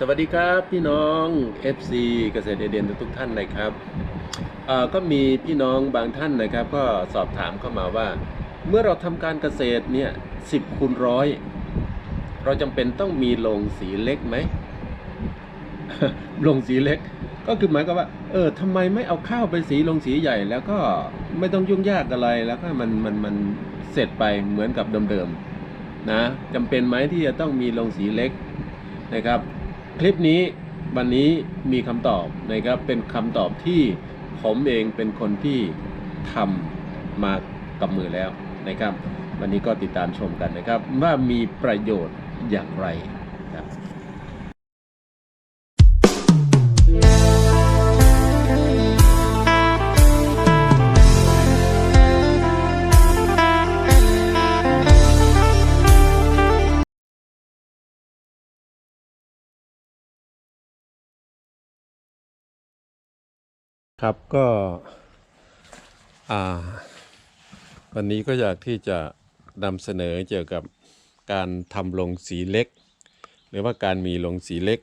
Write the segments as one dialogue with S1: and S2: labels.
S1: สวัสดีครับพี่น้อง FC เกษตรเอเดนทุกท่านนะครับก็มีพี่น้องบางท่านนะครับ ก็สอบถามเข้ามาว่า เมื่อเราทำการเกษตรเนี่ยสิบคูณร้อยเราจำเป็นต้องมีโรงสีเล็กไหมโรงสีเล็ก ก็คือหมายความว่า เออทำไมไม่เอาข้าวไปสีโรงสีใหญ่ แล้วก็ไม่ต้องยุ่งยากอะไรแล้วก็มันมันมันเสร็จไปเหมือนกับเดิมๆนะจำเป็นไหมที่จะต้องมีโรงสีเล็กนะครับ คลิปนี้วันนี้มีคำตอบนะครับเป็นคำตอบที่ผมเองเป็นคนที่ทำมากับมือแล้วนะครับ วันนี้ก็ติดตามชมกันนะครับ ว่ามีประโยชน์อย่างไร ครับก็อ่าวันนี้ก็อยากที่จะนำเสนอเกี่ยวกับการทำลงสีเล็ก หรือว่าการมีลงสีเล็ก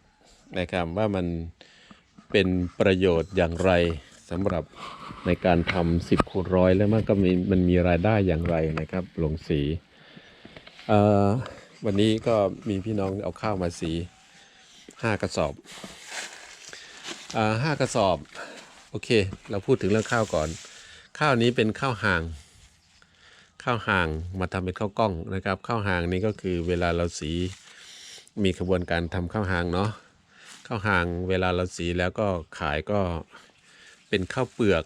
S1: นะครับว่ามันเป็นประโยชน์อย่างไรสำหรับในการทำสิบคูณร้อยแล้วมันก็มีมันมีรายได้อย่างไรนะครับลงสีอ่อวันนี้ก็มีพี่น้องเอาข้าวมาสีห้ากระสอบอ่าห้ากระสอบ อเค เราพูดถึงเรื่องข้าวก่อน ข้าวนี้เป็นข้าวห่าง ข้าวห่างมาทำเป็นข้าวกล้องนะครับ ข้าวห่างนี้ก็คือเวลาเราสีมีขบวนการทำข้าวห่างเนาะ ข้าวห่างเวลาเราสีแล้วก็ขายก็เป็นข้าวเปลือก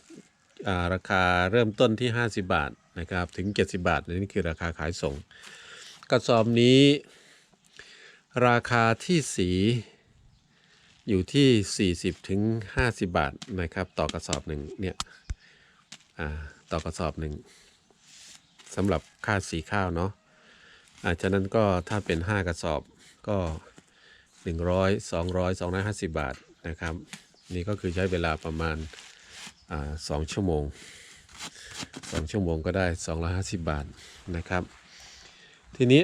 S1: อาราคาเริ่มต้นที่ 50 บาทนะครับ ถึง 70 บาทนี่คือราคาขายส่ง กระสอบนี้ ราคาที่สี อยู่ที่ 40ถึง50 บาทนะครับ ต่อกระสอบหนึ่งเนี่ยต่อกระสอบหนึ่งสำหรับค่าสีข้าวเนาะอาจากนั้นก็ถ้าเป็น 5 กระสอบก็ 100 200 250 บาทนะครับ นี่ก็คือใช้เวลาประมาณาสองชั่วโมง 2 ชั่วโมงก็ได้ 250 บาทนะครับ ทีนี้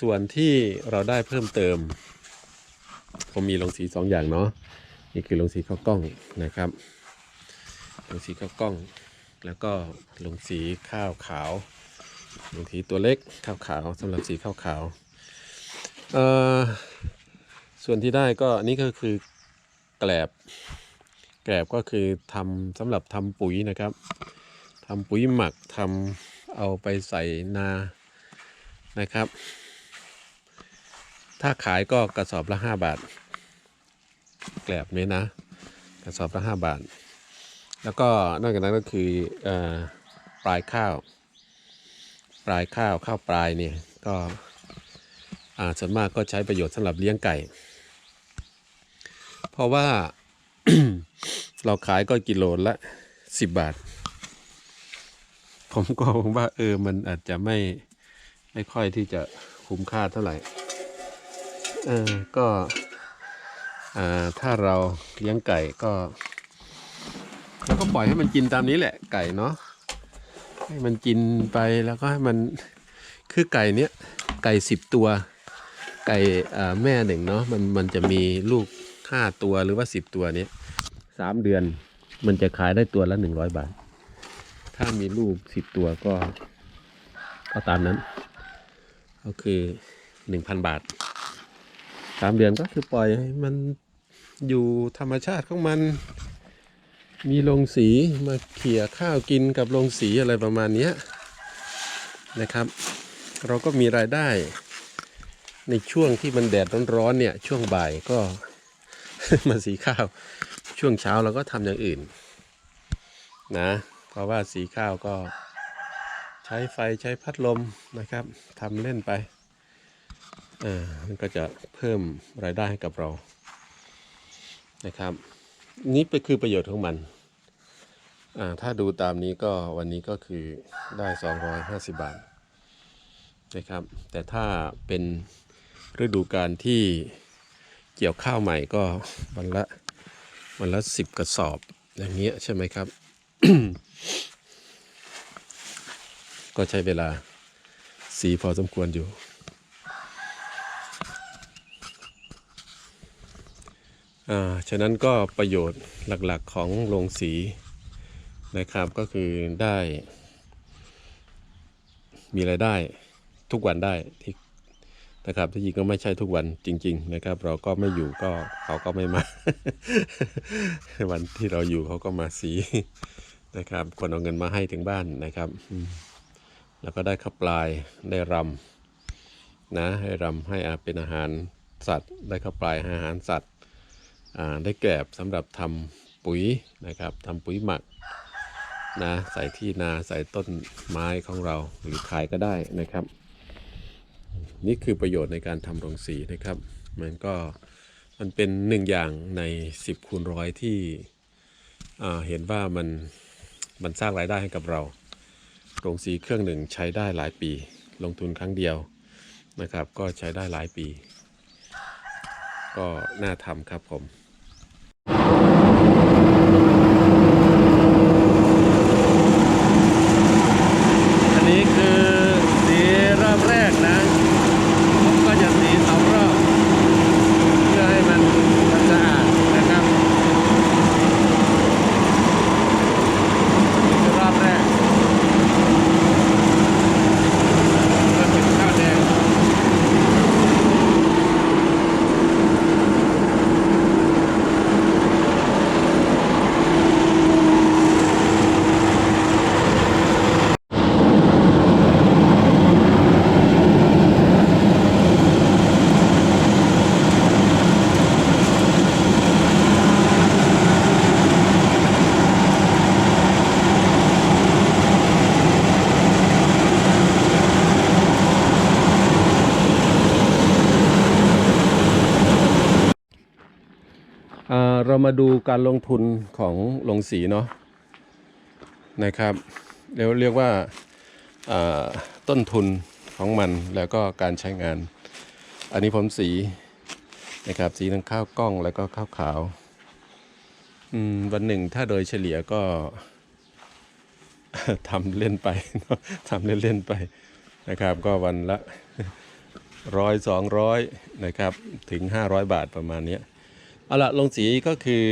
S1: ส่วนที่เราได้เพิ่มเติม ผมมีลงสีสองอย่างเนาะนี่คือลงสีข้าวกล้องนะครับ ลงสีข้าวกล้อง แล้วก็ลงสีข้าวขาวลงสีตัวเล็กข้าวขาวสำหรับสีข้าวขาวเอ่อส่วนที่ได้ก็อันนี้ก็คือแกลบแกลบก็คือทำสำหรับทำปุ๋ยนะครับทำปุ๋ยหมักทำเอาไปใส่นานะครับ ถ้าขายก็กระสอบละ5บาท แกลบนี้นะ กระสอบละ5บาท แล้วก็นอกจากนั้นก็คืออปลายข้าว ปลายข้าวข้าวปลายเนี่ยก็ส่วนมากก็ใช้ประโยชน์สำหรับเลี้ยงไก่ เพราะว่าเราขายก็กิโลละ10บาท ผมก็มองว่าเออมันอาจจะไม่ไม่ค่อยที่จะคุ้มค่าเท่าไหร่ เออก็อ่าถ้าเราเลี้ยงไก่ก็เราก็ปล่อยให้มันกินตามนี้แหละไก่เนาะให้มันกินไปแล้วก็ให้มันคือไก่เนี้ยไก่สิบตัว ไก่อ่าแม่หนึ่งเนาะมันมันจะมีลูกห้าตัวหรือว่าสิบตัวเนี้ยสามเดือนมันจะขายได้ตัวละหนึ่งร้อยบาท ถ้ามีลูกสิบตัวก็ก็ตามนั้น ก็คือหนึ่งพันบาท สามเดือนก็คือปล่อยให้มันอยู่ธรรมชาติของมัน มีโรงสีมาเขี่ยข้าวกินกับโรงสีอะไรประมาณนี้นะครับ เราก็มีรายได้ ในช่วงที่มันแดดร้อนๆเนี่ย ช่วงบ่ายก็มาสีข้าว ช่วงเช้าเราก็ทำอย่างอื่น นะ เพราะว่าสีข้าวก็ใช้ไฟใช้พัดลมนะครับทำเล่นไป อ่ามันก็จะเพิ่มรายได้ให้กับเรานะครับ นี่เป็นคือประโยชน์ของมันอ่าถ้าดูตามนี้ก็วันนี้ก็คือได้ 250 บาทนะครับ แต่ถ้าเป็นฤดูการที่เกี่ยวข้าวใหม่ก็วันละวันละสิบกระสอบอย่างเงี้ยใช่ไหมครับ ก็ใช้เวลาสีพอสมควรอยู่ อ่าฉะนั้นก็ประโยชน์หลักๆของโรงสีนะครับก็คือได้ มีรายได้ทุกวันได้ที่นะครับที่จริงก็ไม่ใช่ทุกวันจริง ๆ นะครับ เราก็ไม่อยู่ก็เขาก็ไม่มา วันที่เราอยู่เขาก็มาสีนะครับคนเอาเงินมาให้ถึงบ้านนะครับแล้วก็ได้ข้าวปลายได้รำนะให้รำให้อาเป็นอาหารสัตว์ ได้ข้าวปลายอาหารสัตว์ ได้แกลบสำหรับทำปุ๋ยนะครับทำปุ๋ยหมักนะใส่ที่นาใส่ต้นไม้ของเราหรือขายก็ได้นะครับ นี่คือประโยชน์ในการทำโรงสีนะครับ มันก็มันเป็นหนึ่งอย่างใน 10คูณร้อยที่เห็นว่ามันมันสร้างรายได้ให้กับเรา โรงสีเครื่องหนึ่งใช้ได้หลายปี ลงทุนครั้งเดียวนะครับ ก็ใช้ได้หลายปี ก็น่าทำครับผม อันนี้คือสีรอบแรกนะ ผมก็จะสีสองรอบ เพื่อให้มันมันสะอาดนะครับนี่คือรอบแรกก็เป็นข้าวแดง อ่า เรามาดูการลงทุนของลงสีเนาะนะครับเรียกเรียกว่าต้นทุนของมันแล้วก็การใช้งาน อันนี้ผมสีนะครับสีทั้งข้าวกล้องแล้วก็ข้าวขาววันหนึ่งถ้าโดยเฉลี่ยก็ทำเล่นไปทำเล่นๆไปนะครับ ก็วันละร้อยสองร้อยนะครับถึง500บาทประมาณนี้ เอาละลงสีก็คือ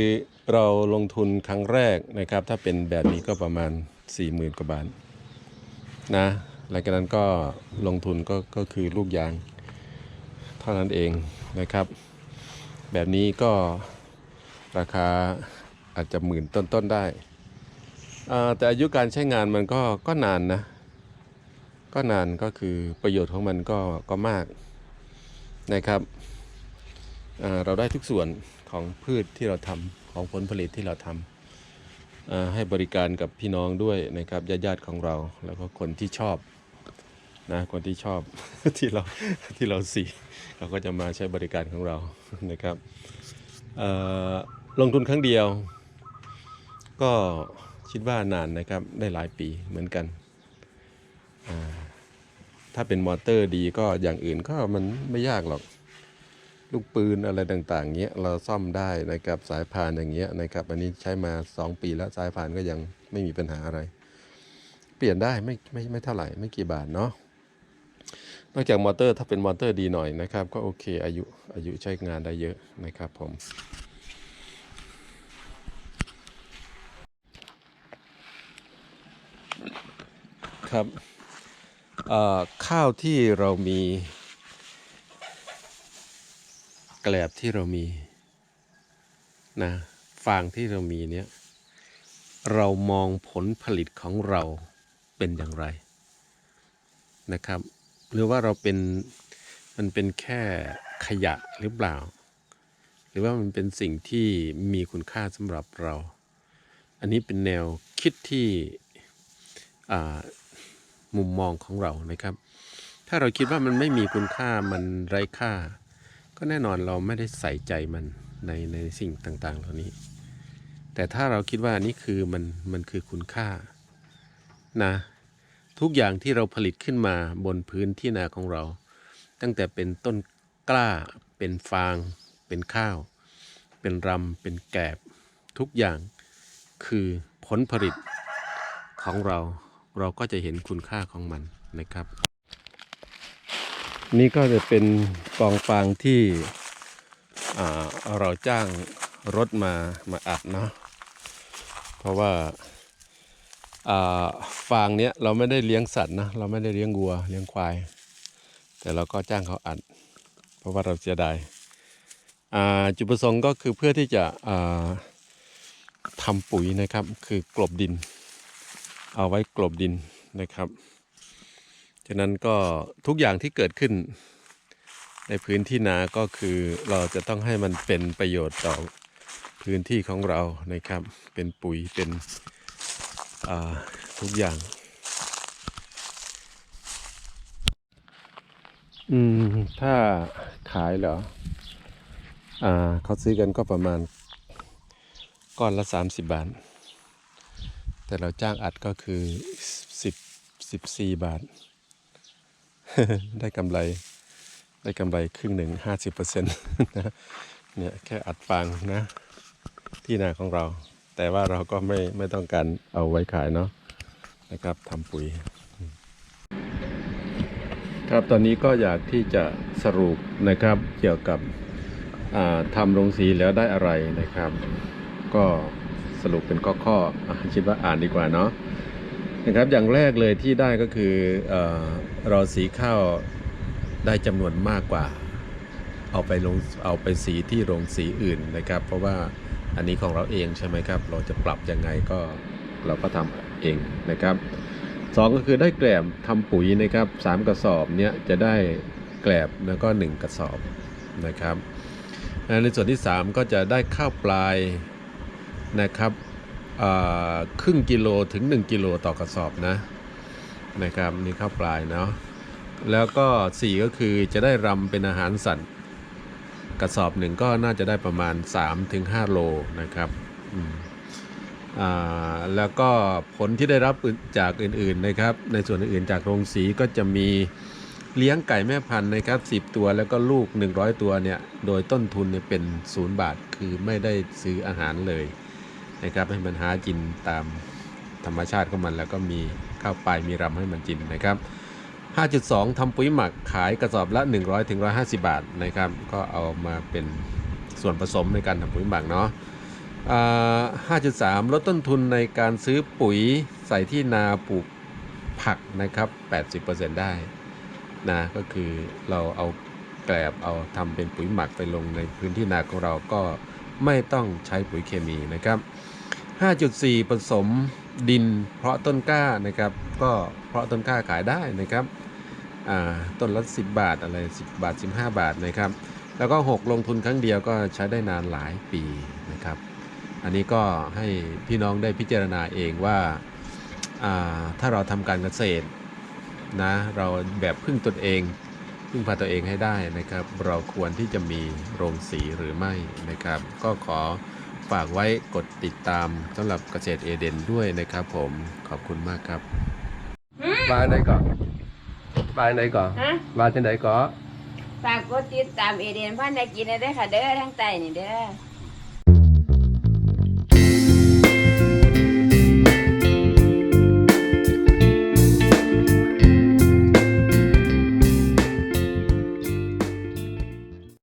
S1: เราลงทุนครั้งแรกนะครับ ถ้าเป็นแบบนี้ก็ประมาณ 40,000กว่าบาทนะหลังจากนั้นก็ลงทุนก็ก็คือลูกยาง เท่านั้นเองนะครับ แบบนี้ก็ราคาอาจจะหมื่นต้นๆได้แต่อายุการใช้งานมันก็ก็นานนะ ก็นานก็คือประโยชน์ของมันก็ก็มากนะครับ เราได้ทุกส่วน ของพืชที่เราทำของผลผลิตที่เราทำอ่าให้บริการกับพี่น้องด้วยนะครับญาติญาติของเรา แล้วก็คนที่ชอบนะคนที่ชอบที่เราที่เราสีเราก็จะมาใช้บริการของเรานะครับลงทุนครั้งเดียว ก็คิดว่านานนะครับได้หลายปีเหมือนกันถ้าเป็นมอเตอร์ดีก็อย่างอื่นก็มันไม่ยากหรอก ลูกปืนอะไรต่างๆเงี้ยเราซ่อมได้นะครับสายพานอย่างเงี้ยนะครับ อันนี้ใช้มา 2 ปีแล้วสายพานก็ยังไม่มีปัญหาอะไร เปลี่ยนได้ไม่ไม่ไม่เท่าไหร่ไม่กี่บาทเนาะนอกจากมอเตอร์ถ้าเป็นมอเตอร์ดีหน่อยนะครับ ก็โอเคอายุอายุใช้งานได้เยอะนะครับผมครับอ่อข้าวที่เรามี แกลบที่เรามีนะฟางที่เรามีเนี่ยเรามองผลผลิตของเราเป็นอย่างไรนะครับ หรือว่าเราเป็นมันเป็นแค่ขยะหรือเปล่า หรือว่ามันเป็นสิ่งที่มีคุณค่าสำหรับเรา อันนี้เป็นแนวคิดที่มุมมองของเรานะครับ ถ้าเราคิดว่ามันไม่มีคุณค่ามันไร้ค่า ก็แน่นอนเราไม่ได้ใส่ใจมันในในสิ่งต่างๆ เหล่านี้ แต่ถ้าเราคิดว่านี่คือมันมันคือคุณค่านะทุกอย่างที่เราผลิตขึ้นมาบนพื้นที่นาของเรา ตั้งแต่เป็นต้นกล้า เป็นฟาง เป็นข้าว เป็นรำเป็นแกบ ทุกอย่างคือผลผลิตของเรา เราก็จะเห็นคุณค่าของมันนะครับ นี่ก็จะเป็นกองฟางที่เราจ้างรถมามาอัดเนาะเพราะว่าฟางเนี้ยเราไม่ได้เลี้ยงสัตว์นะเราไม่ได้เลี้ยงวัวเลี้ยงควาย แต่เราก็จ้างเขาอัด เพราะว่าเราเสียดายจุดประสงค์ก็คือเพื่อที่จะทำปุ๋ยนะครับคือกลบดิน เอาไว้กลบดินนะครับ ฉะนั้นก็ทุกอย่างที่เกิดขึ้น ในพื้นที่นาก็คือเราจะต้องให้มันเป็นประโยชน์ต่อพื้นที่ของเรานะครับ เป็นปุ๋ยเป็นทุกอย่าง อืม ถ้าขายเหรอ อ่าเขาซื้อกันก็ประมาณก้อนละ 30 บาท แต่เราจ้างอัดก็คือ 10 14 บาท ได้กำไร ได้กำไรครึ่งหนึ่งห้าสิบเปอร์เซ็นต์นะเนี่ยแค่อัดฟางนะ ที่นาของเรา แต่ว่าเราก็ไม่ไม่ต้องการเอาไว้ขายเนาะนะครับทำปุ๋ย ครับตอนนี้ก็อยากที่จะสรุปนะครับเกี่ยวกับทำโรงสีแล้วได้อะไรนะครับ ก็สรุปเป็นข้อข้อๆคิดว่าอ่านดีกว่าเนาะ นะครับอย่างแรกเลยที่ได้ก็คือเออราสีข้าวได้จำนวนมากกว่า เอาไปลงเอาไปสีที่โรงสีอื่นนะครับ เพราะว่าอันนี้ของเราเองใช่ไหมครับ เราจะปรับยังไงก็เราก็ทำเองนะครับสองก็คือได้แกลบทำปุ๋ยนะครับสามกระสอบเนี้ยจะได้แกลบแล้วก็หนึ่งกระสอบนะครับในส่วนที่สามก็จะได้ข้าวปลายนะครับ ครึ่งกิโลถึง 1 กิโลต่อกระสอบนะนะครับนี่ข้าวปลายเนาะแล้วก็สี่ก็คือจะได้รำเป็นอาหารสัตว์กระสอบหนึ่งก็น่าจะได้ประมาณ 3-5 โลนะครับแล้วก็ผลที่ได้รับจากอื่นๆนะครับ ในส่วนอื่นๆจากโรงสีก็จะมีเลี้ยงไก่แม่พันธุ์นะครับ 10 ตัวแล้วก็ลูก 100 ตัวเนี่ย โดยต้นทุนเนี่ยเป็น 0 บาทคือไม่ได้ซื้ออาหารเลย นะครับให้มันหากินตามธรรมชาติของมัน แล้วก็มีข้าวปลายมีรำให้มันกินนะครับ 5.2ทำปุ๋ยหมักขายกระสอบละ 100ถึง150บาทนะครับ ก็เอามาเป็นส่วนผสมในการทำปุ๋ยหมักเนาะ5.3 ลดต้นทุนในการซื้อปุ๋ยใส่ที่นาปลูกผักนะครับ 80%ได้นะก็คือเราเอาแกลบเอาทำเป็นปุ๋ยหมักไปลงในพื้นที่นาของเราก็ ไม่ต้องใช้ปุ๋ยเคมีนะครับ 5.4 ผสมดินเพราะต้นกล้านะครับ ก็เพราะต้นกล้าขายได้นะครับต้นละ 10 บาทอะไร 10 บาท 15 บาทนะครับ แล้วก็ 6 ลงทุนครั้งเดียวก็ใช้ได้นานหลายปีนะครับ อันนี้ก็ให้พี่น้องได้พิจารณาเองว่าอ่าถ้าเราทำการเกษตรนะเราแบบพึ่งตนเอง พึ่งพาตัวเองให้ได้นะครับ เราควรที่จะมีโรงสีหรือไม่นะครับ ก็ขอฝากไว้กดติดตามสำหรับเกษตรเอเดนด้วยนะครับผมขอบคุณมากครับ
S2: มาไหนก่อนมาไหนก่อน
S3: ฮะ
S2: มาที่ไหนก่อน
S3: ฝากกดติดตามเอเดนพันธกิจได้อค่ะเด้อทั้งใต้นี่เด้อ